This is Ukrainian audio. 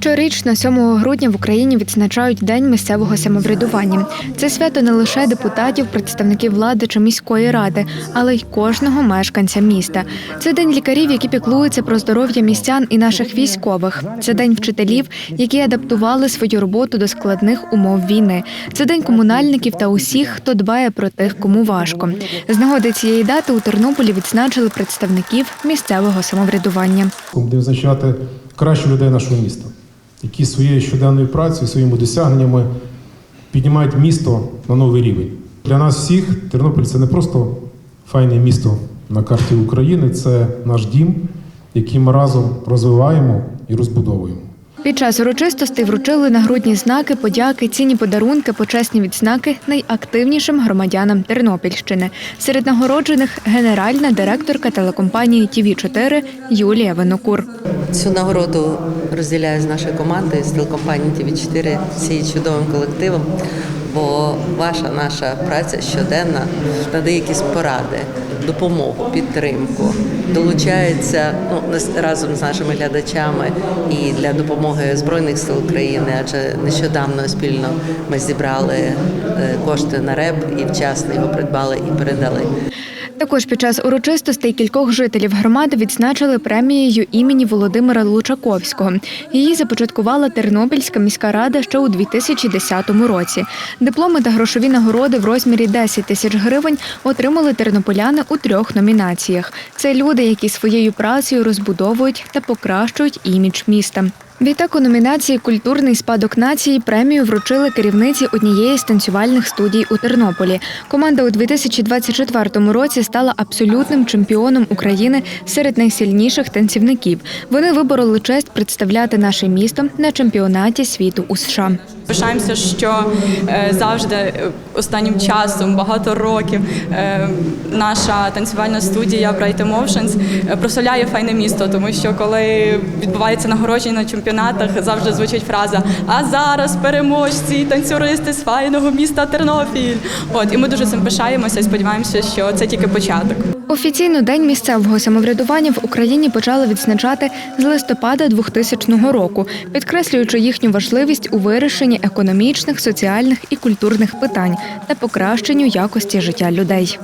Щорічно 7 грудня в Україні відзначають День місцевого самоврядування. Це свято не лише депутатів, представників влади чи міської ради, але й кожного мешканця міста. Це день лікарів, які піклуються про здоров'я містян і наших військових. Це день вчителів, які адаптували свою роботу до складних умов війни. Це день комунальників та усіх, хто дбає про тих, кому важко. З нагоди цієї дати у Тернополі відзначили представників місцевого самоврядування. Будемо визначати кращих людей нашого міста, які своєю щоденною працею, своїми досягненнями піднімають місто на новий рівень. Для нас всіх Тернопіль це не просто файне місто на карті України, це наш дім, який ми разом розвиваємо і розбудовуємо. Під час урочистостей вручили нагрудні знаки, подяки, цінні подарунки, почесні відзнаки найактивнішим громадянам Тернопільщини. Серед нагороджених генеральна директорка телекомпанії тв 4 Юлія Винокур. Цю нагороду розділяю з нашою командою з телекомпанії ТВ4 цією чудовим колективом. Бо ваша наша праця щоденна надає якісь поради, допомогу, підтримку, долучається ну разом з нашими глядачами і для допомоги Збройних сил України. Адже нещодавно спільно ми зібрали е, кошти на РЕБ і вчасно його придбали і передали. Також під час урочистостей кількох жителів громади відзначили премією імені Володимира Лучаковського. Її започаткувала Тернопільська міська рада ще у 2010 році. Дипломи та грошові нагороди в розмірі 10 тисяч гривень отримали тернополяни у трьох номінаціях. Це люди, які своєю працею розбудовують та покращують імідж міста. Відтак у номінації Культурний спадок нації премію вручили керівниці однієї з танцювальних студій у Тернополі. Команда у 2024 році стала абсолютним чемпіоном України серед найсильніших танцівників. Вони вибороли честь представляти наше місто на чемпіонаті світу у США. Пишаємося, що е, завжди е, останнім часом, багато років, е, наша танцювальна студія Bright Emotions прославляє файне місто, тому що коли відбувається нагородження на чемпіонатах, завжди звучить фраза А зараз переможці, танцюристи з файного міста Тернопіль. От і ми дуже цим пишаємося і сподіваємося, що це тільки початок. Офіційно день місцевого самоврядування в Україні почали відзначати з листопада 2000 року, підкреслюючи їхню важливість у вирішенні економічних, соціальних і культурних питань та покращенню якості життя людей.